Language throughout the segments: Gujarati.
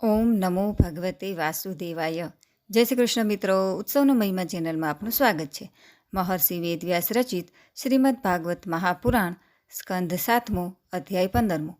ઓમ નમો ભગવતે વાસુદેવાય. જય શ્રી કૃષ્ણ મિત્રો, ઉત્સવનો મહિમા ચેનલમાં આપનું સ્વાગત છે. મહર્ષિ વેદવ્યાસ રચિત શ્રીમદ ભાગવત મહાપુરાણ સ્કંધ સાતમો, અધ્યાય પંદરમો.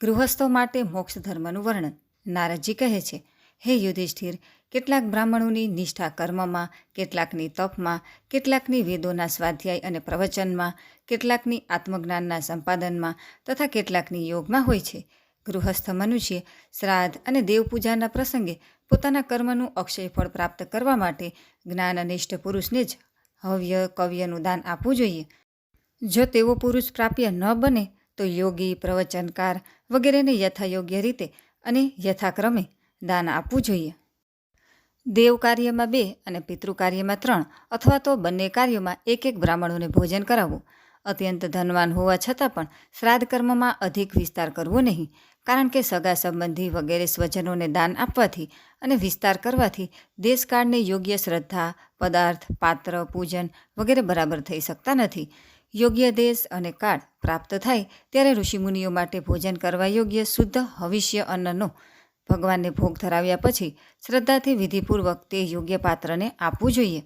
ગૃહસ્થો માટે મોક્ષ ધર્મનું વર્ણન. નારદજી કહે છે, હે યુધિષ્ઠિર, કેટલાક બ્રાહ્મણોની નિષ્ઠા કર્મમાં, કેટલાકની તપમાં, કેટલાકની વેદોના સ્વાધ્યાય અને પ્રવચનમાં, કેટલાકની આત્મજ્ઞાનના સંપાદનમાં તથા કેટલાકની યોગમાં હોય છે. ગૃહસ્થ મનુષ્ય શ્રાદ્ધ અને દેવપૂજાના પ્રસંગે પોતાના કર્મનું અક્ષય ફળ પ્રાપ્ત કરવા માટે જ્ઞાનનિષ્ઠ પુરુષને જ હવ્ય કવ્યનું દાન આપવું જોઈએ. જો તેવો પુરુષ પ્રાપ્ય ન બને, તો યોગી, પ્રવચનકાર વગેરેને યથાયોગ્ય રીતે અને યથાક્રમે દાન આપવું જોઈએ. દેવ કાર્યમાં બે અને પિતૃ કાર્યમાં ત્રણ અથવા તો બંને કાર્યોમાં એક એક બ્રાહ્મણોને ભોજન કરાવવું અત્યંત ધનવાન હોવા છતાં પણ શ્રાદ્ધ કર્મમાં અધિક વિસ્તાર કરવો નહીં, કારણ કે સગા સંબંધી વગેરે સ્વજનોને દાન આપવાથી અને વિસ્તાર કરવાથી દેશકાળને યોગ્ય શ્રદ્ધા, પદાર્થ, પાત્ર, પૂજન વગેરે બરાબર થઈ શકતા નથી. યોગ્ય દેશ અને કાળ પ્રાપ્ત થાય ત્યારે ઋષિમુનિઓ માટે ભોજન કરવા યોગ્ય શુદ્ધ હવિષ્ય અન્નનો ભગવાનને ભોગ ધરાવ્યા પછી શ્રદ્ધાથી વિધિપૂર્વક તે યોગ્ય પાત્રને આપવું જોઈએ.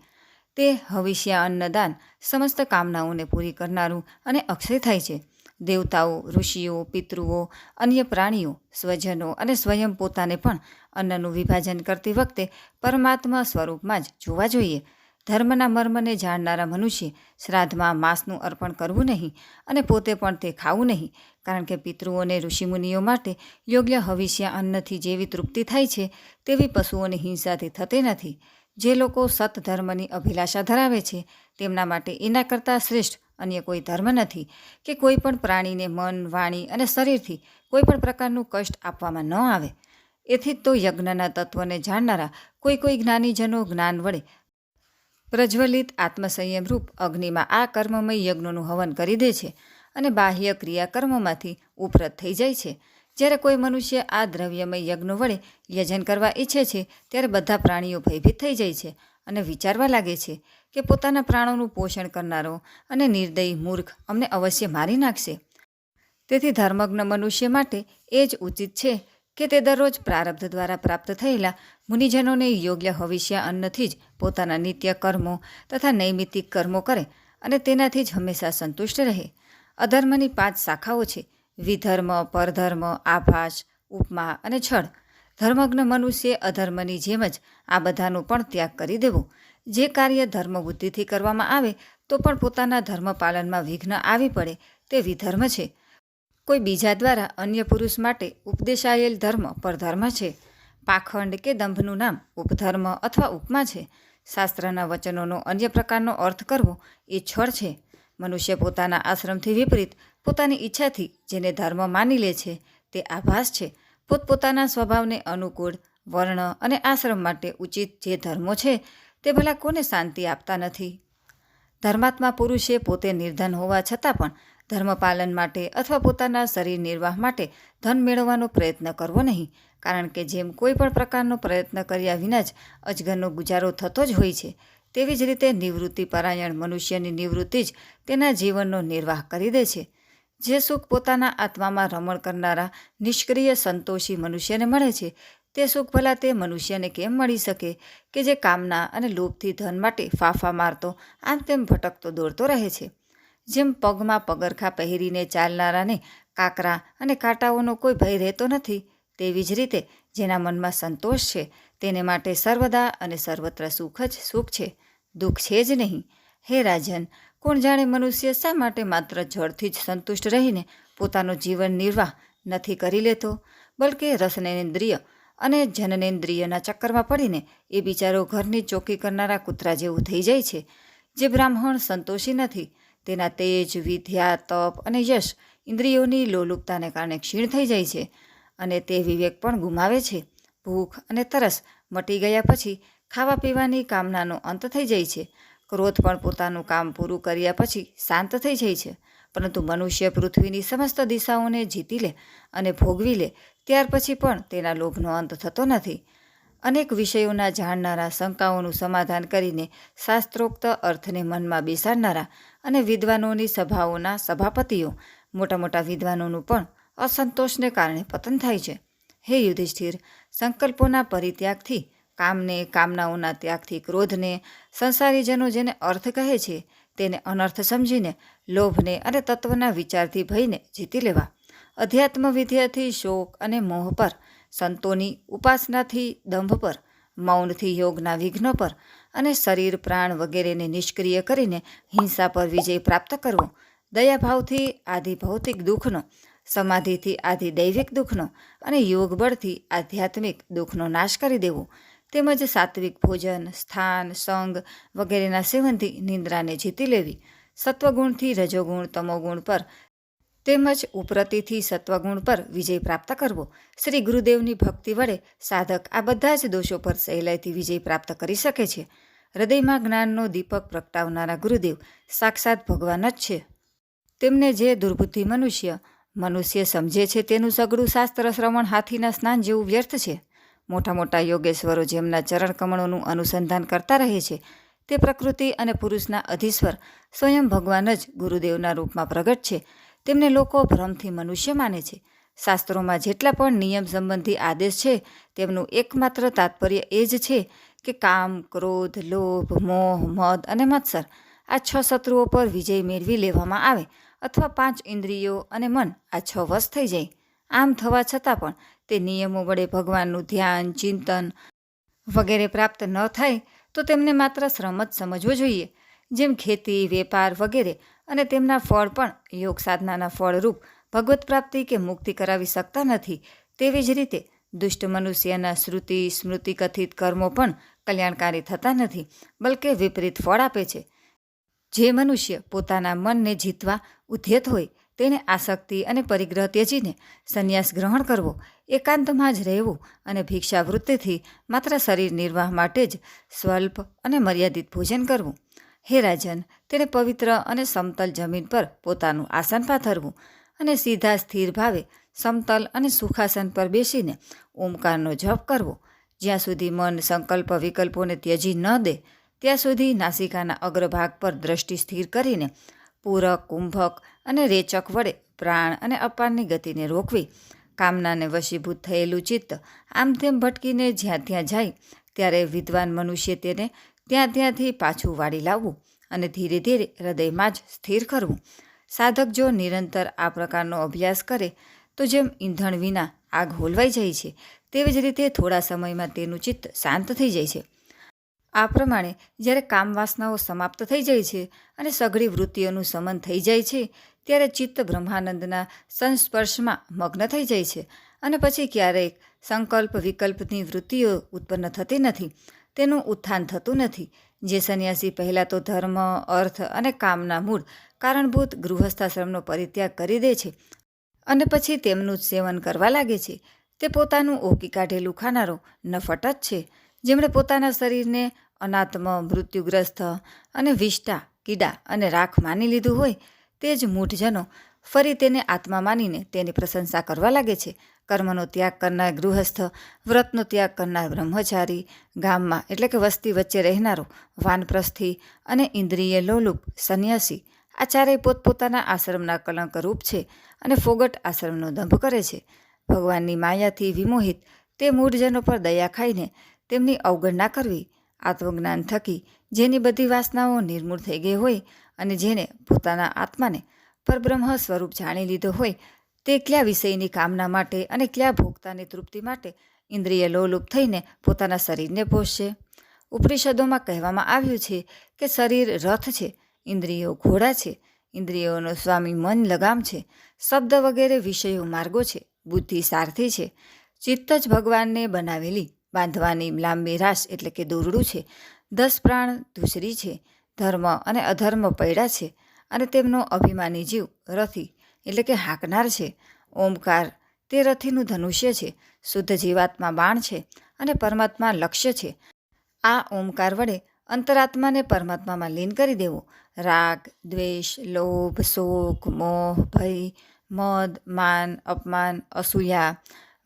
તે હવિષ્યા અન્નદાન સમસ્ત કામનાઓને પૂરી કરનારું અને અક્ષય થાય છે. દેવતાઓ, ઋષિઓ, પિતૃઓ, અન્ય પ્રાણીઓ, સ્વજનો અને સ્વયં પોતાને પણ અન્નનું વિભાજન કરતી વખતે પરમાત્મા સ્વરૂપમાં જ જોવા જોઈએ. ધર્મના મર્મને જાણનારા મનુષ્ય શ્રાદ્ધમાં માંસનું અર્પણ કરવું નહીં અને પોતે પણ તે ખાવું નહીં, કારણ કે પિતૃઓને ઋષિમુનિઓ માટે યોગ્ય હવિષ્ય અન્નથી જેવી તૃપ્તિ થાય છે, તેવી પશુઓની હિંસાથી થતી નથી. જે લોકો સતધર્મની અભિલાષા ધરાવે છે, તેમના માટે એના કરતાં શ્રેષ્ઠ અન્ય કોઈ ધર્મ નથી કે કોઈ પણ પ્રાણીને મન, વાણી અને શરીરથી કોઈ પણ પ્રકારનું કષ્ટ આપવામાં ન આવે. એથી તો યજ્ઞના તત્વને જાણનારા કોઈ કોઈ જ્ઞાનીજનો જ્ઞાન વડે પ્રજ્વલિત આત્મસંયમ રૂપ અગ્નિમાં આ કર્મમય યજ્ઞોનું હવન કરી દે છે અને બાહ્ય ક્રિયાકર્મોમાંથી ઉપરત થઈ જાય છે. જ્યારે કોઈ મનુષ્ય આ દ્રવ્યમય યજ્ઞો વડે યજન કરવા ઈચ્છે છે, ત્યારે બધા પ્રાણીઓ ભયભીત થઈ જાય છે અને વિચારવા લાગે છે કે પોતાના પ્રાણોનું પોષણ કરનારો અને નિર્દયી મૂર્ખ અમને અવશ્ય મારી નાખશે. તેથી ધર્મજ્ઞ મનુષ્ય માટે એ જ ઉચિત છે કે તે દરરોજ પ્રારબ્ધ દ્વારા પ્રાપ્ત થયેલા મુનિજનોને યોગ્ય હવિષ્ય અન્નથી જ પોતાના નિત્ય કર્મો તથા નૈમિતિક કર્મો કરે અને તેનાથી જ હંમેશા સંતુષ્ટ રહે. અધર્મની પાંચ શાખાઓ છે વિધર્મ, પરધર્મ, આભાસ, ઉપમા અને છળ. ધર્મજ્ઞ મનુષ્ય અધર્મની જેમ જ આ બધાનો પણ ત્યાગ કરી દેવો. જે કાર્ય ધર્મ બુદ્ધિથી કરવામાં આવે, તો પણ પોતાના ધર્મ પાલનમાં વિઘ્ન આવી પડે તે વિધર્મ છે. કોઈ બીજા દ્વારા અન્ય પુરુષ માટે ઉપદેશાયેલ ધર્મ પરધર્મ છે. પાખંડ કે દંભનું નામ ઉપધર્મ અથવા ઉપમા છે. શાસ્ત્રના વચનોનો અન્ય પ્રકારનો અર્થ કરવો એ છળ છે. મનુષ્ય પોતાના આશ્રમથી વિપરીત પોતાની ઈચ્છાથી જેને ધર્મ માની લે છે, તે આભાસ છે. પોતપોતાના સ્વભાવને અનુકૂળ, વર્ણ અને આશ્રમ માટે ઉચિત જે ધર્મો છે, તે ભલા કોને શાંતિ આપતા નથી? ધર્માત્મા પુરુષે પોતે નિર્ધન હોવા છતાં પણ ધર્મપાલન માટે અથવા પોતાના શરીર નિર્વાહ માટે ધન મેળવવાનો પ્રયત્ન કરવો નહીં, કારણ કે જેમ કોઈ પણ પ્રકારનો પ્રયત્ન કર્યા વિના જ અજગરનો ગુજારો થતો જ હોય છે. તેવી જ રીતે નિવૃત્તિ પરાયણ મનુષ્યની નિવૃત્તિ જ તેના જીવનનો નિર્વાહ કરી દે છે. જે સુખ પોતાના આત્મામાં રમણ કરનારા નિષ્ક્રિય સંતોષી મનુષ્યને મળે છે, તે સુખ ભલા તે મનુષ્યને કેમ મળી શકે કે જે કામના અને લોભથી ધન માટે ફાફા મારતો, આમ તેમ ભટકતો, દોડતો રહે છે? જેમ પગમાં પગરખા પહેરીને ચાલનારાને કાકરા અને કાંટાઓનો કોઈ ભય રહેતો નથી, તેવી જ રીતે જેના મનમાં સંતોષ છે, તેને માટે સર્વદા અને સર્વત્ર સુખ જ સુખ છે. દુઃખ છે જ નહીં. હે રાજન, કોણ જાણે મનુષ્ય શા માટે માત્ર જળથી જ સંતુષ્ટ રહીને પોતાનો જીવન નિર્વાહ નથી કરી લેતો? બલકે રસનેન્દ્રિય અને જનનેન્દ્રિયના ચક્કરમાં પડીને એ બિચારો ઘરની ચોકી કરનારા કૂતરા જેવું થઈ જાય છે, જે બ્રાહ્મણ સંતોષી નથી. તેના તેજ, વિદ્યા, તપ અને યશ ઇન્દ્રિયોની લોલુપતાને કારણે ક્ષીણ થઈ જાય છે. અને તે વિવેક પણ ગુમાવે છે. ભૂખ અને તરસ મટી ગયા પછી ખાવા પીવાની કામનાનો અંત થઈ જાય છે. ક્રોધ પણ પોતાનું કામ પૂરું કર્યા પછી શાંત થઈ જાય છે. પરંતુ મનુષ્ય પૃથ્વીની સમસ્ત દિશાઓને જીતી લે અને ભોગવી લે ત્યાર પછી પણ તેના લોભનો અંત થતો નથી. અનેક વિષયોના જાણનારા, શંકાઓનું સમાધાન કરીને શાસ્ત્રોક્ત અર્થને મનમાં બેસાડનારા અને વિદ્વાનોની સભાઓના સભાપતિઓ, મોટા મોટા વિદ્વાનોનું પણ અસંતોષને કારણે પતન થાય છે. હે યુધિષ્ઠિર, સંકલ્પોના પરિત્યાગથી, કામને, કામનાઓના ત્યાગથી, ક્રોધને, સંસારીજનો જેને અર્થ કહે છે, તેને અનર્થ સમજીને, લોભને અને તત્વના વિચારથી ભયને જીતી લેવા. અધ્યાત્મ વિદ્યાથી શોક અને મોહ પર, સંતોની ઉપાસનાથી દંભ પર, મૌનથી યોગના વિઘ્નો પર અને શરીર, પ્રાણ વગેરેને નિષ્ક્રિય કરીને હિંસા પર વિજય પ્રાપ્ત કરવો. દયાભાવથી, આદિ ભૌતિક દુઃખનો સમાધિથી આદિ દૈવિક દુઃખનો અને યોગ બળથી આધ્યાત્મિક દુઃખનો નાશ કરી દેવો. તેમજ સાત્વિક ભોજન, સ્થાન, સંગ વગેરેના સેવનથી નિંદ્રાને જીતી લેવી. સત્વગુણથી રજોગુણ તમોગુણ પર તેમજ ઉપરતિથી સત્વગુણ પર વિજય પ્રાપ્ત કરવો. શ્રી ગુરુદેવની ભક્તિ વડે સાધક આ બધા જ દોષો પર સહેલાઈથી વિજય પ્રાપ્ત કરી શકે છે. હૃદયમાં જ્ઞાનનો દીપક પ્રગટાવનારા ગુરુદેવ સાક્ષાત ભગવાન જ છે. તેમને જે દુર્બુદ્ધિ મનુષ્ય મનુષ્ય સમજે છે તેનું સગડું શાસ્ત્ર શ્રવણ હાથીના સ્નાન જેવું વ્યર્થ છે. મોટા મોટા યોગેશ્વરો જેમના ચરણ કમળોનું અનુસંધાન કરતા રહે છે, તે પ્રકૃતિ અને પુરુષના અધીશ્વર સ્વયં ભગવાન જ ગુરુદેવના રૂપમાં પ્રગટ છે. તેમને લોકો ભ્રમથી મનુષ્ય માને છે. શાસ્ત્રોમાં જેટલા પણ નિયમ સંબંધી આદેશ છે, તેમનું એકમાત્ર તાત્પર્ય એ જ છે કે કામ, ક્રોધ, લોભ, મોહ, મદ અને મત્સર આ છ શત્રુઓ પર વિજય મેળવી લેવામાં આવે. અથવા પાંચ ઇન્દ્રિયો અને મન આ છ વશ થઈ જાય. આમ થવા છતાં પણ તે નિયમો વડે ભગવાનનું ધ્યાન, ચિંતન વગેરે પ્રાપ્ત ન થાય તો તેમને માત્ર શ્રમ જ સમજવો જોઈએ. જેમ ખેતી, વેપાર વગેરે અને તેમના ફળ પણ યોગ સાધનાના ફળરૂપ ભગવત પ્રાપ્તિ કે મુક્તિ કરાવી શકતા નથી. તેવી જ રીતે દુષ્ટ મનુષ્યના શ્રુતિ, સ્મૃતિ કથિત કર્મો પણ કલ્યાણકારી થતા નથી, બલકે વિપરીત ફળ આપે છે. જે મનુષ્ય પોતાના મનને જીતવા ઉદ્યત હોય, તેને આસક્તિ અને પરિગ્રહ ત્યજીને સંન્યાસ ગ્રહણ કરવો, એકાંતમાં જ રહેવું અને ભિક્ષાવૃત્તિથી માત્ર શરીર નિર્વાહ માટે જ સ્વલ્પ અને મર્યાદિત ભોજન કરવું. હે રાજન તેણે પવિત્ર અને સમતલ જમીન પર પોતાનું આસન પાથરવું અને સીધા સ્થિર ભાવે સમતલ અને સુખાસન પર બેસીને ઓમકારનો જપ કરવો. જ્યાં સુધી મન સંકલ્પ વિકલ્પોને ત્યજી ન દે ત્યાં સુધી નાસિકાના અગ્રભાગ પર દ્રષ્ટિ સ્થિર કરીને પૂરક, કુંભક અને રેચક વડે પ્રાણ અને અપાનની ગતિને રોકવી, કામનાને વશીભૂત થયેલું ચિત્ત આમ તેમ ભટકીને જ્યાં ત્યાં જાય ત્યારે વિદ્વાન મનુષ્ય તેને ત્યાં ત્યાંથી પાછું વાળી લાવવું અને ધીરે ધીરે હૃદયમાં જ સ્થિર કરવું. સાધક જો નિરંતર આ પ્રકારનો અભ્યાસ કરે તો જેમ ઈંધણ વિના આગ હોલવાઈ જાય છે, તેવી જ રીતે થોડા સમયમાં તેનું ચિત્ત શાંત થઈ જાય છે. આ પ્રમાણે જ્યારે કામ વાસનાઓ સમાપ્ત થઈ જાય છે અને સઘળી વૃત્તિઓનું સમન થઈ જાય છે, ત્યારે ચિત્ત બ્રહ્માનંદના સંસ્પર્શમાં મગ્ન થઈ જાય છે અને પછી ક્યારેક સંકલ્પ વિકલ્પની વૃત્તિઓ ઉત્પન્ન થતી નથી, તેનું ઉત્થાન થતું નથી. જે સંન્યાસી પહેલાં તો ધર્મ, અર્થ અને કામના મૂળ કારણભૂત ગૃહસ્થાશ્રમનો પરિત્યાગ કરી દે છે અને પછી તેમનું જ સેવન કરવા લાગે છે. તે પોતાનું ઓકી કાઢેલું ખાનારો નફટ જ છે. જેમણે પોતાના શરીરને અનાત્મ મૃત્યુગ્રસ્ત અને વિષ્ટા કીડા અને રાખ માની લીધું હોય તે જ મૂઢજનો ફરી તેને આત્મા માનીને તેની પ્રશંસા કરવા લાગે છે. કર્મનો ત્યાગ કરનાર ગૃહસ્થ, વ્રતનો ત્યાગ કરનાર બ્રહ્મચારી, ગામમાં એટલે કે વસ્તી વચ્ચે રહેનારો, વાનપ્રસ્થી અને ઇન્દ્રિય લોલુપ, સંન્યાસી, આ ચારેય પોતપોતાના આશ્રમના કલંક રૂપ છે અને ફોગટ આશ્રમનો દંભ કરે છે. ભગવાનની માયાથી વિમોહિત તે મૂઢજનો પર દયા ખાઈને તેમની અવગણના કરવી, આત્મજ્ઞાન થકી જેની બધી વાસનાઓ નિર્મૂળ થઈ ગઈ હોય અને જેને પોતાના આત્માને પરબ્રહ્મ સ્વરૂપ જાણી લીધો હોય, તે કયા વિષયની કામના માટે અને કયા ભોગતાની તૃપ્તિ માટે ઇન્દ્રિય લોલુપ થઈને પોતાના શરીરને પોષશે ઉપનિષદોમાં કહેવામાં આવ્યું છે કે શરીર રથ છે, ઇન્દ્રિયો ઘોડા છે, ઇન્દ્રિયોનો સ્વામી મન લગામ છે, શબ્દ વગેરે વિષયો માર્ગો છે, બુદ્ધિ સારથી છે, ચિત્ત જ ભગવાનને બનાવેલી બાંધવાની લાંબી રાસ એટલે કે દોરડું છે. દસ પ્રાણ ધૂસરી છે. ધર્મ અને અધર્મ પૈડા છે અને તેમનો અભિમાની જીવ રથી એટલે કે હાંકનાર છે. ઓમકાર તે રથીનું ધનુષ્ય છે. શુદ્ધ જીવાત્મા બાણ છે અને પરમાત્મા લક્ષ્ય છે. આ ઓમકાર વડે અંતરાત્માને પરમાત્મામાં લીન કરી દેવો. રાગ, દ્વેષ, લોભ, શોક, મોહ, ભય, મદ, માન, અપમાન, અસૂયા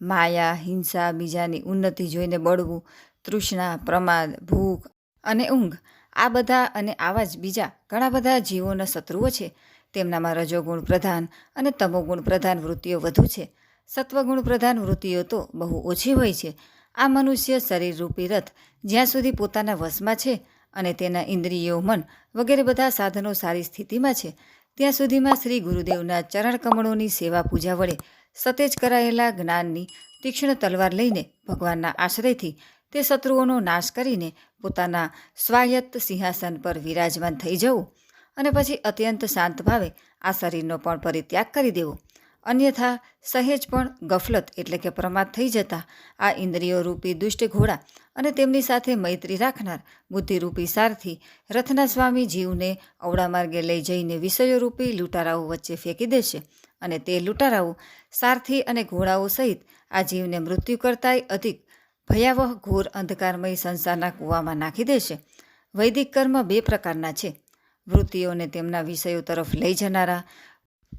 માયા, હિંસા બીજાની ઉન્નતિ જોઈને બળવું, તૃષ્ણા, પ્રમાદ, ભૂખ અને ઊંઘ, આ બધા અને આવા જ બીજા ઘણા બધા જીવોના શત્રુઓ છે. તેમનામાં રજોગુણ પ્રધાન અને તમોગુણ પ્રધાન વૃત્તિઓ વધુ છે. સત્વગુણ પ્રધાન વૃત્તિઓ તો બહુ ઓછી હોય છે. આ મનુષ્ય શરીર રૂપી રથ જ્યાં સુધી પોતાના વશમાં છે અને તેના ઇન્દ્રિયો, મન વગેરે બધા સાધનો સારી સ્થિતિમાં છે, ત્યાં સુધીમાં શ્રી ગુરુદેવના ચરણકમળોની સેવા પૂજા વડે સતેજ કરાયેલા જ્ઞાનની તીક્ષ્ણ તલવાર લઈને ભગવાનના આશ્રયથી તે શત્રુઓનો નાશ કરીને પોતાના સ્વાયત્ત સિંહાસન પર વિરાજમાન થઈ જવું અને પછી અત્યંત શાંત ભાવે આ શરીરનો પણ પરિત્યાગ કરી દેવો. અન્યથા સહેજ પણ ગફલત એટલે કે પ્રમાદ થઈ જતા આ ઇન્દ્રિયો રૂપી દુષ્ટ ઘોડા અને તેમની સાથે મૈત્રી રાખનાર બુદ્ધિરૂપી સારથી રથના સ્વામી જીવને અવળા માર્ગે લઈ જઈને વિષયો રૂપી લૂંટારાઓ વચ્ચે ફેંકી દેશે અને તે લૂંટારાઓ સારથી અને ઘોડાઓ સહિત આ જીવને મૃત્યુ કરતાંય અધિક ભયાવહ, ઘોર, અંધકારમય સંસારના કૂવામાં નાખી દેશે. વૈદિક કર્મ બે પ્રકારના છે. વૃત્તિઓને તેમના વિષયો તરફ લઈ જનારા,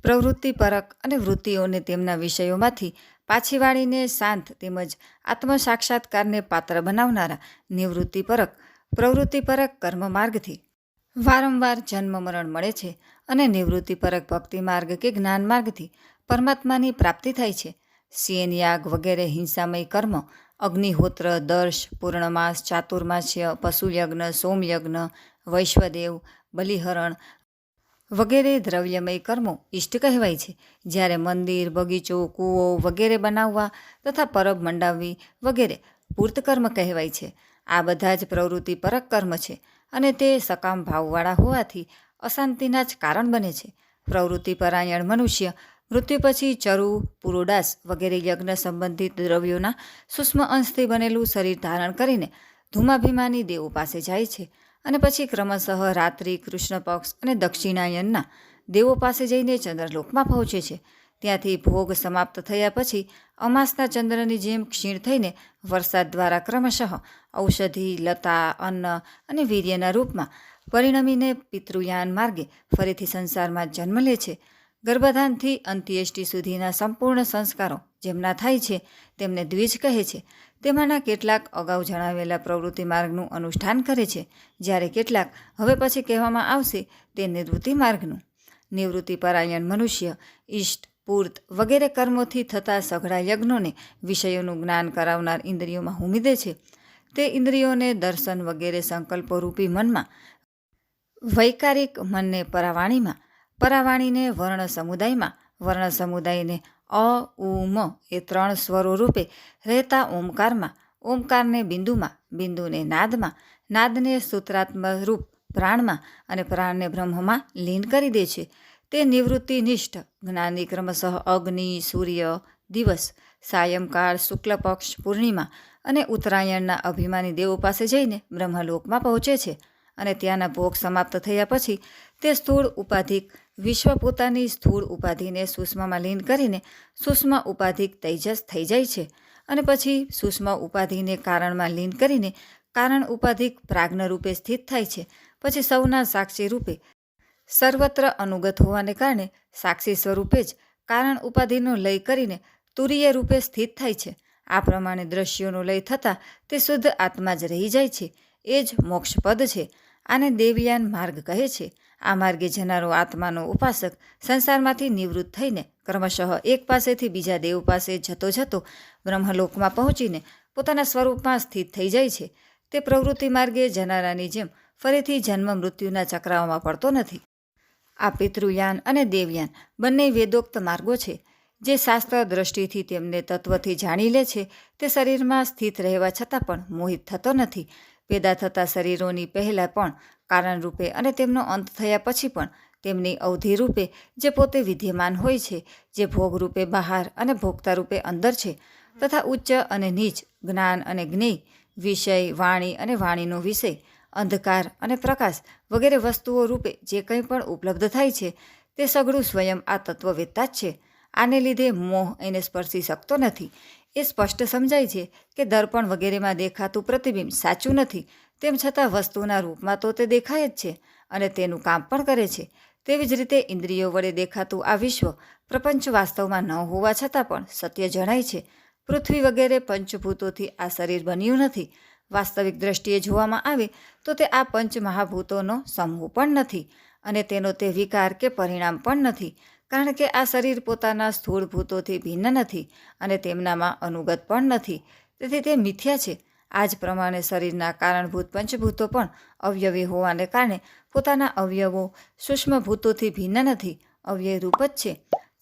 પ્રવૃત્તિપરક અને વૃત્તિઓને તેમના વિષયોમાંથી પાછી વાળીને શાંત તેમજ આત્મ સાક્ષાત્કારને પાત્ર બનાવનારા નિવૃત્તિપરક, પ્રવૃત્તિપરક કર્મ માર્ગથી વારંવાર જન્મ મરણ મળે છે અને નિવૃત્તિપરક ભક્તિ માર્ગ કે જ્ઞાન માર્ગથી પરમાત્માની પ્રાપ્તિ થાય છે. યાગ વગેરે હિંસામય કર્મ, અગ્નિહોત્ર, દર્શ, પૂર્ણમાસ, ચાતુર્માસ્ય, પશુયજ્ઞ, સોમયજ્ઞ, વૈશ્વદેવ, બલિહરણ વગેરે દ્રવ્યમય કર્મો ઇષ્ટ કહેવાય છે. જ્યારે મંદિર, બગીચો, કૂવો વગેરે બનાવવા તથા પરબ મંડાવવી વગેરે પૂર્તકર્મ કહેવાય છે. આ બધા જ પ્રવૃત્તિ પરક કર્મ છે અને તે સકામ ભાવવાળા હોવાથી અશાંતિના જ કારણ બને છે. પ્રવૃત્તિ પરાયણ મનુષ્ય મૃત્યુ પછી ચરુ, પુરોડાસ વગેરે યજ્ઞ સંબંધિત દ્રવ્યોના સૂક્ષ્મ અંશથી બનેલું શરીર ધારણ કરીને ધૂમાભિમાની દેવો પાસે જાય છે અને પછી ક્રમશઃ રાત્રિ કૃષ્ણ પક્ષ અને દક્ષિણાયનના દેવો પાસે જઈને ચંદ્રલોકમાં પહોંચે છે. ત્યાંથી ભોગ સમાપ્ત થયા પછી અમાસના ચંદ્રની જેમ ક્ષીણ થઈને વરસાદ દ્વારા ક્રમશઃ ઔષધિ, લતા, અન્ન અને વીર્યના રૂપમાં પરિણમીને પિતૃયાન માર્ગે ફરીથી સંસારમાં જન્મ લે છે. ગર્ભધાનથી અંત્યેષ્ટિ સુધીના સંપૂર્ણ સંસ્કારો જેમના થાય છે, તેમને દ્વિજ કહે છે. તેમાંના કેટલાક અગાઉ જણાવેલા પ્રવૃત્તિ માર્ગનું અનુષ્ઠાન કરે છે. જ્યારે કેટલાક હવે પછી કહેવામાં આવશે તે નિવૃત્તિ માર્ગનું. નિવૃત્તિ પરાયણ મનુષ્ય, ઈષ્ટ, પૂર્ત વગેરે કર્મોથી થતા સઘળા યજ્ઞોને વિષયોનું જ્ઞાન કરાવનાર ઇન્દ્રિયોમાં હુમિદે છે. તે ઇન્દ્રિયોને દર્શન વગેરે સંકલ્પોરૂપી મનમાં વૈકારિક મનને પરાવાણીમાં પરાવાણીને વર્ણ સમુદાયમાં, વર્ણ સમુદાયને અ ઉમ એ ત્રણ સ્વરો રૂપે રહેતા ઓમકારમાં, ઓમકારને બિંદુમાં, બિંદુને નાદમાં, નાદને સૂત્રાત્મક રૂપ પ્રાણમાં અને પ્રાણને બ્રહ્મમાં લીન કરી દે છે. તે નિવૃત્તિનિષ્ઠ, જ્ઞાની ક્રમશઃ અગ્નિ, સૂર્ય, દિવસ, સાયંકાળ શુક્લ પક્ષ પૂર્ણિમા અને ઉત્તરાયણના અભિમાની દેવો પાસે જઈને બ્રહ્મલોકમાં પહોંચે છે અને ત્યાંના ભોગ સમાપ્ત થયા પછી તે સ્થૂળ, ઉપાધિક વિશ્વ પોતાની સ્થૂળ ઉપાધિને સૂક્ષ્મમાં લીન કરીને સૂક્ષ્મ ઉપાધિક તૈજસ થઈ જાય છે અને પછી સૂક્ષ્મ ઉપાધિને કારણમાં લીન કરીને કારણ ઉપાધિક પ્રાજ્ઞ રૂપે સ્થિત થાય છે. પછી સૌના સાક્ષી રૂપે સર્વત્ર અનુગત હોવાને કારણે સાક્ષી સ્વરૂપે જ કારણ ઉપાધિનો લય કરીને તુરીય રૂપે સ્થિત થાય છે. આ પ્રમાણે દ્રશ્યોનો લય થતાં તે શુદ્ધ આત્મા જ રહી જાય છે. એ જ મોક્ષપદ છે. આને દેવયાન માર્ગ કહે છે. આ માર્ગે જનારો આત્માનો ઉપાસક સંસારમાંથી નિવૃત્ત થઈને ક્રમશઃ એક પાસેથી બીજા દેવ પાસે જતો જતો બ્રહ્મલોકમાં પહોંચીને પોતાના સ્વરૂપમાં સ્થિત થઈ જાય છે. તે પ્રવૃત્તિ માર્ગે જનારાની જેમ ફરીથી જન્મ મૃત્યુના ચક્રાઓમાં પડતો નથી. આ પિતૃયાન અને દેવયાન બંને વેદોક્ત માર્ગો છે. જે શાસ્ત્ર દ્રષ્ટિથી તેમને તત્વથી જાણી લે છે, તે શરીરમાં સ્થિત રહેવા છતાં પણ મોહિત થતો નથી. પેદા થતા શરીરોની પહેલાં પણ કારણરૂપે અને તેમનો અંત થયા પછી પણ તેમની અવધિ રૂપે જે પોતે વિદ્યમાન હોય છે, જે ભોગરૂપે બહાર અને ભોગતા રૂપે અંદર છે, તથા ઉચ્ચ અને નીચ જ્ઞાન અને જ્ઞેય, વિષય, વાણી અને વાણીનો વિષય, અંધકાર અને પ્રકાશ વગેરે વસ્તુઓ રૂપે જે કંઈ પણ ઉપલબ્ધ થાય છે, તે સઘળું સ્વયં આ તત્વવેત્તા જ છે. આને લીધે મોહ એને સ્પર્શી શકતો નથી. એ સ્પષ્ટ સમજાય છે કે દર્પણ વગેરેમાં દેખાતું પ્રતિબિંબ સાચું નથી, તેમ છતાં વસ્તુના રૂપમાં તો તે દેખાય જ છે અને તેનું કામ પણ કરે છે. તેવી જ રીતે ઇન્દ્રિયો વડે દેખાતું આ વિશ્વ પ્રપંચ વાસ્તવમાં ન હોવા છતાં પણ સત્ય જણાય છે. પૃથ્વી વગેરે પંચભૂતોથી આ શરીર બન્યું નથી. વાસ્તવિક દ્રષ્ટિએ જોવામાં આવે તો તે આ પંચ મહાભૂતોનો સમૂહ પણ નથી અને તેનો તે વિકાર કે પરિણામ પણ નથી. કારણ કે આ શરીર પોતાના સ્થૂળ ભૂતોથી ભિન્ન નથી અને તેમનામાં અનુગત પણ નથી. તેથી તે મિથ્યા છે. આ જ પ્રમાણે શરીરના કારણભૂત પંચભૂતો પણ અવયવી હોવાને કારણે પોતાના અવયવો સૂક્ષ્મ ભૂતોથી ભિન્ન નથી, અવ્યય રૂપ જ છે.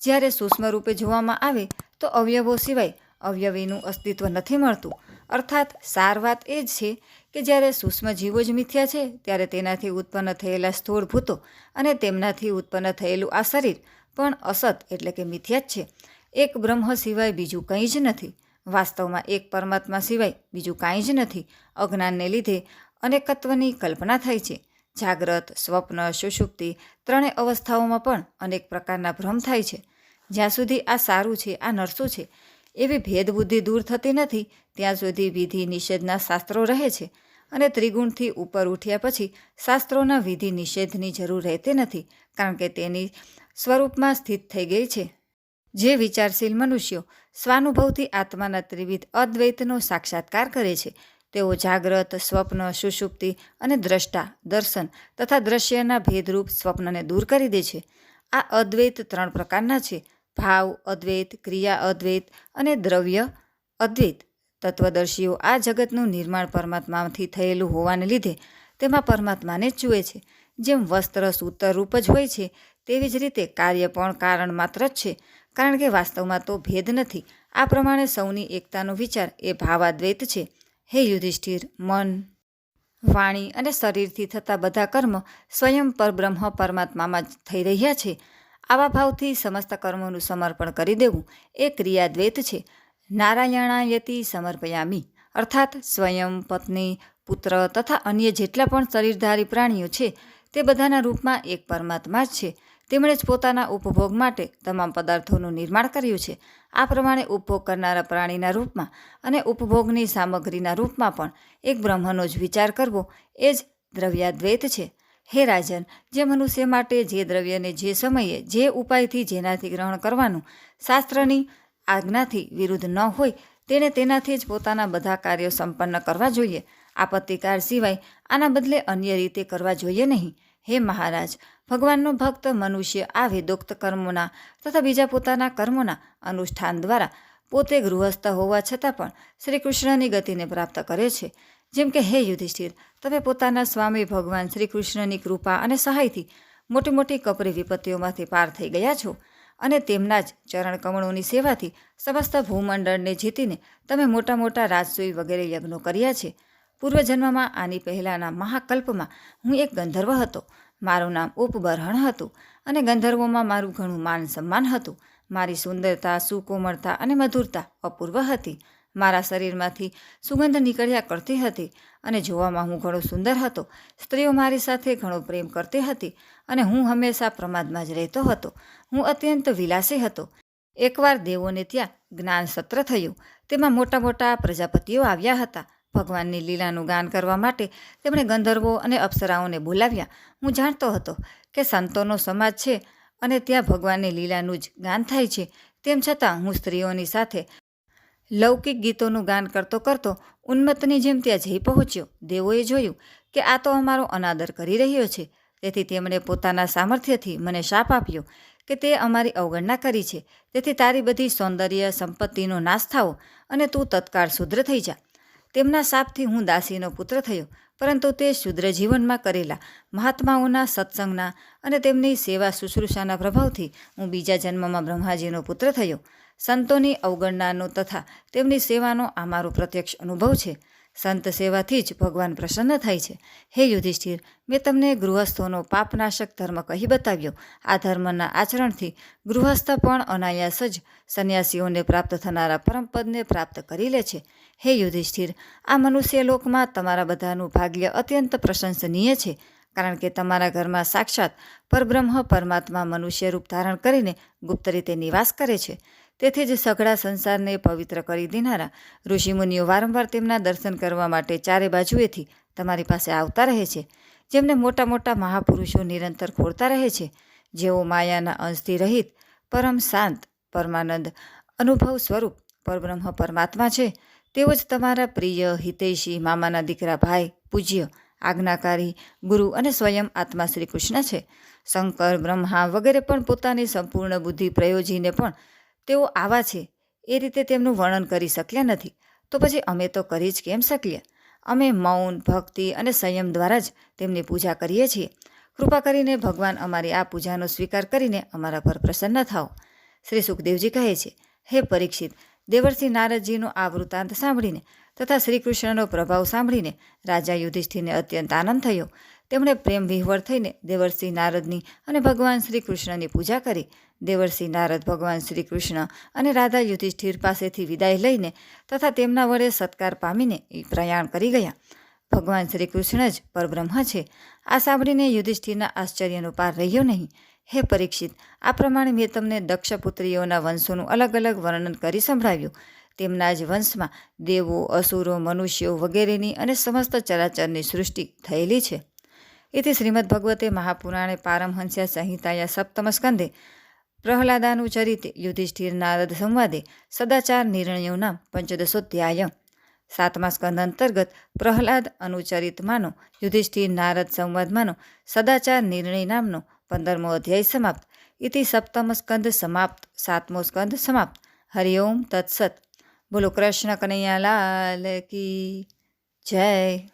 જ્યારે સૂક્ષ્મ રૂપે જોવામાં આવે તો અવયવો સિવાય અવયવીનું અસ્તિત્વ નથી મળતું. અર્થાત સાર વાત એ જ છે કે જ્યારે સૂક્ષ્મ જીવો જ મિથ્યા છે, ત્યારે તેનાથી ઉત્પન્ન થયેલા સ્થૂળ ભૂતો અને તેમનાથી ઉત્પન્ન થયેલું આ શરીર પણ અસત એટલે કે મિથ્યા જ છે. એક બ્રહ્મ સિવાય બીજું કંઈ જ નથી. વાસ્તવમાં એક પરમાત્મા સિવાય બીજું કાંઈ જ નથી. અજ્ઞાનને લીધે અનેકત્વની કલ્પના થાય છે. જાગ્રત, સ્વપ્ન, સુષુપ્તિ ત્રણેય અવસ્થાઓમાં પણ અનેક પ્રકારના ભ્રમ થાય છે. જ્યાં સુધી આ સારું છે, આ નરસું છે, એવી ભેદબુદ્ધિ દૂર થતી નથી, ત્યાં સુધી વિધિ નિષેધના શાસ્ત્રો રહે છે. અને ત્રિગુણથી ઉપર ઉઠ્યા પછી શાસ્ત્રોના વિધિ નિષેધની જરૂર રહેતી નથી, કારણ કે તેની સ્વરૂપમાં સ્થિત થઈ ગઈ છે. જે વિચારશીલ મનુષ્યો સ્વાનુભવથી આત્માના ત્રિવિધ અદ્વૈતનો સાક્ષાત્કાર કરે છે. તેઓ જાગ્રત, સ્વપ્ન, સુષુપ્તિ અને દ્રષ્ટા, દર્શન તથા દ્રશ્યના ભેદરૂપ સ્વપ્નને દૂર કરી દે છે. આ અદ્વૈત ત્રણ પ્રકારના છે. ભાવ અદ્વૈત, ક્રિયા અદ્વૈત અને દ્રવ્ય અદ્વૈત. તત્વદર્શીઓ આ જગતનું નિર્માણ પરમાત્માથી થયેલું હોવાને લીધે તેમાં પરમાત્માને જ જુએ છે. જેમ વસ્ત્ર, સૂતર રૂપ જ હોય છે તેવી જ રીતે કાર્ય પણ કારણ માત્ર જ છે, કારણ કે વાસ્તવમાં તો ભેદ નથી. આ પ્રમાણે સૌની એકતાનો વિચાર એ ભાવાદ્વૈત છે. હે યુધિષ્ઠિર, મન, વાણી અને શરીરથી થતા બધા કર્મ સ્વયં પરબ્રહ્મ પરમાત્મામાં જ થઈ રહ્યા છે. આવા ભાવથી સમસ્ત કર્મોનું સમર્પણ કરી દેવું એ ક્રિયાદ્વૈત છે. નારાયણાયતી સમર્પયામી, અર્થાત સ્વયં, પત્ની, પુત્ર તથા અન્ય જેટલા પણ શરીરધારી પ્રાણીઓ છે, તે બધાના રૂપમાં એક પરમાત્મા જ છે. તેમણે જ પોતાના ઉપભોગ માટે તમામ પદાર્થોનું નિર્માણ કર્યું છે. આ પ્રમાણે ઉપભોગ કરનારા પ્રાણીના રૂપમાં અને ઉપભોગની સામગ્રીના રૂપમાં પણ એક બ્રહ્મનો જ વિચાર કરવો એ જ દ્રવ્યાદ્વૈત છે. હે રાજન, જે મનુષ્ય માટે જે દ્રવ્યને જે સમયે જે ઉપાયથી જેનાથી ગ્રહણ કરવાનું શાસ્ત્રની આજ્ઞાથી વિરુદ્ધ ન હોય, તેણે તેનાથી જ પોતાના બધા કાર્યો સંપન્ન કરવા જોઈએ. આપત્તિકાર સિવાય આના બદલે અન્ય રીતે કરવા જોઈએ નહીં. હે મહારાજ, ભગવાનનો ભક્ત મનુષ્ય આ વેદોક્ત કર્મોના તથા બીજા પોતાના કર્મોના અનુષ્ઠાન દ્વારા પોતે ગૃહસ્થ હોવા છતાં પણ શ્રી કૃષ્ણની ગતિને પ્રાપ્ત કરે છે. જેમ કે, હે યુધિષ્ઠિર, તમે પોતાના સ્વામી ભગવાન શ્રી કૃષ્ણની કૃપા અને સહાયથી મોટી મોટી કપરી વિપત્તિઓમાંથી પાર થઈ ગયા છો અને તેમના જ ચરણ કમળોની સેવાથી સમસ્ત ભૂમંડળને જીતીને તમે મોટા મોટા રાજસોઈ વગેરે યજ્ઞો કર્યા છે. પૂર્વજન્મમાં આની પહેલાંના મહાકલ્પમાં હું એક ગંધર્વ હતો. મારું નામ ઉપબરહણ હતું અને ગંધર્વોમાં મારું ઘણું માન સન્માન હતું. મારી સુંદરતા, સુકોમળતા અને મધુરતા અપૂર્વ હતી. મારા શરીરમાંથી સુગંધ નીકળ્યા કરતી હતી અને જોવામાં હું ઘણો સુંદર હતો. સ્ત્રીઓ મારી સાથે ઘણો પ્રેમ કરતી હતી અને હું હંમેશા પ્રમાદમાં જ રહેતો હતો. હું અત્યંત વિલાસી હતો. એકવાર દેવોને ત્યાં જ્ઞાન સત્ર થયું. તેમાં મોટા મોટા પ્રજાપતિઓ આવ્યા હતા. ભગવાનની લીલાનું ગાન કરવા માટે તેમણે ગંધર્વો અને અપ્સરાઓને બોલાવ્યા. હું જાણતો હતો કે સંતોનો સમાજ છે અને ત્યાં ભગવાનની લીલાનું જ ગાન થાય છે. તેમ છતાં હું સ્ત્રીઓની સાથે લૌકિક ગીતોનું ગાન કરતો કરતો ઉન્મત્તની જેમ ત્યાં જઈ પહોંચ્યો. દેવોએ જોયું કે આ તો અમારો અનાદર કરી રહ્યો છે. તેથી તેમણે પોતાના સામર્થ્યથી મને શાપ આપ્યો કે તે અમારી અવગણના કરી છે. તેથી તારી બધી સૌંદર્ય સંપત્તિનો નાશ થાવો અને તું તત્કાળ શુદ્ર થઈ જા. તેમના શાપથી હું દાસીનો પુત્ર થયો, પરંતુ તે શુદ્ર જીવનમાં કરેલા મહાત્માઓના સત્સંગના અને તેમની સેવા શુશ્રૂષાના પ્રભાવથી હું બીજા જન્મમાં બ્રહ્માજીનો પુત્ર થયો. સંતોની અવગણનાનો તથા તેમની સેવાનો આ મારો પ્રત્યક્ષ અનુભવ છે. સંત સેવાથી જ ભગવાન પ્રસન્ન થાય છે. હે યુધિષ્ઠિર, મેં તમને ગૃહસ્થોનો પાપનાશક ધર્મ કહી બતાવ્યો. આ ધર્મના આચરણથી ગૃહસ્થ પણ અનાયાસ જ સંન્યાસીઓને પ્રાપ્ત થનારા પરમપદને પ્રાપ્ત કરી લે છે. હે યુધિષ્ઠિર, આ મનુષ્ય લોકમાં તમારા બધાનું ભાગ્ય અત્યંત પ્રશંસનીય છે, કારણ કે તમારા ઘરમાં સાક્ષાત પરબ્રહ્મ પરમાત્મા મનુષ્ય રૂપ ધારણ કરીને ગુપ્ત રીતે નિવાસ કરે છે. તેથી જ સઘળા સંસારને પવિત્ર કરી દેનારા ઋષિમુનિઓ વારંવાર તેમના દર્શન કરવા માટે ચારે બાજુએથી તમારી પાસે આવતા રહે છે, જેમને મોટા મોટા મહાપુરુષો નિરંતર ખોળતા રહે છે, જેઓ માયાના અંશથી રહિત, પરમ શાંત, પરમાનંદ, અનુભવ સ્વરૂપ, પરબ્રહ્મ પરમાત્મા છે. તેઓ જ તમારા પ્રિય, હિતૈષી મામાના દીકરા ભાઈ, પૂજ્ય, આજ્ઞાકારી, ગુરુ અને સ્વયં આત્મા શ્રી કૃષ્ણ છે. શંકર, બ્રહ્મા વગેરે પણ પોતાની સંપૂર્ણ બુદ્ધિ પ્રયોજીને પણ તેઓ આવા છે. એ રીતે તેમનું વર્ણન કરી શક્યા નથી. તો પછી અમે તો કરી જ કેમ શકીએ? અમે મૌન, ભક્તિ અને સંયમ દ્વારા જ તેમની પૂજા કરીએ છીએ. કૃપા કરીને ભગવાન અમારી આ પૂજાનો સ્વીકાર કરીને અમારા પર પ્રસન્ન થાઓ. શ્રી સુખદેવજી કહે છે, હે પરીક્ષિત, દેવર્ષિ નારદજીનો આ વૃત્તાંત સાંભળીને તથા શ્રી કૃષ્ણનો પ્રભાવ સાંભળીને રાજા યુધિષ્ઠિરને અત્યંત આનંદ થયો. તેમણે પ્રેમ વિહવળ થઈને દેવર્ષિ નારદની અને ભગવાન શ્રી કૃષ્ણની પૂજા કરી. દેવર્ષિ નારદ ભગવાન શ્રી કૃષ્ણ અને રાધા યુધિષ્ઠિર પાસેથી વિદાય લઈને તથા તેમના વડે સત્કાર પામીને એ પ્રયાણ કરી ગયા. ભગવાન શ્રી કૃષ્ણ જ પરબ્રહ્મ છે. આ સાંભળીને યુધિષ્ઠિરના આશ્ચર્યનો પાર રહ્યો નહીં. હે પરીક્ષિત, આ પ્રમાણે મેં તમને દક્ષપુત્રીઓના વંશોનું અલગ અલગ વર્ણન કરી સંભળાવ્યું. તેમના જ વંશમાં દેવો, અસુરો, મનુષ્યો વગેરેની અને સમસ્ત ચરાચરની સૃષ્ટિ થયેલી છે. એથી શ્રીમદ ભગવતે મહાપુરાણે પારમહંસ્યા સંહિતાયા સપ્તમ સ્કંદે પ્રહલાદાનું ચરિત યુધિષ્ઠિર નારદ સંવાદે સદાચાર નિર્ણયોના પંચદશોધ્યાય. સાતમા સ્કંદ અંતર્ગત પ્રહલાદ અનુચરિતમાંનો યુધિષ્ઠિર નારદ સંવાદમાંનો સદાચાર નિર્ણય નામનો પંદરમો અધ્યાય સમાપ્ત. ઇતિ સપ્તમ સ્કંદ સમાપ્ત, સાતમો સ્કંદ સમાપ્ત. હરિઓમ તત્સત. બોલો કૃષ્ણ કનૈયાલાલ કી જય.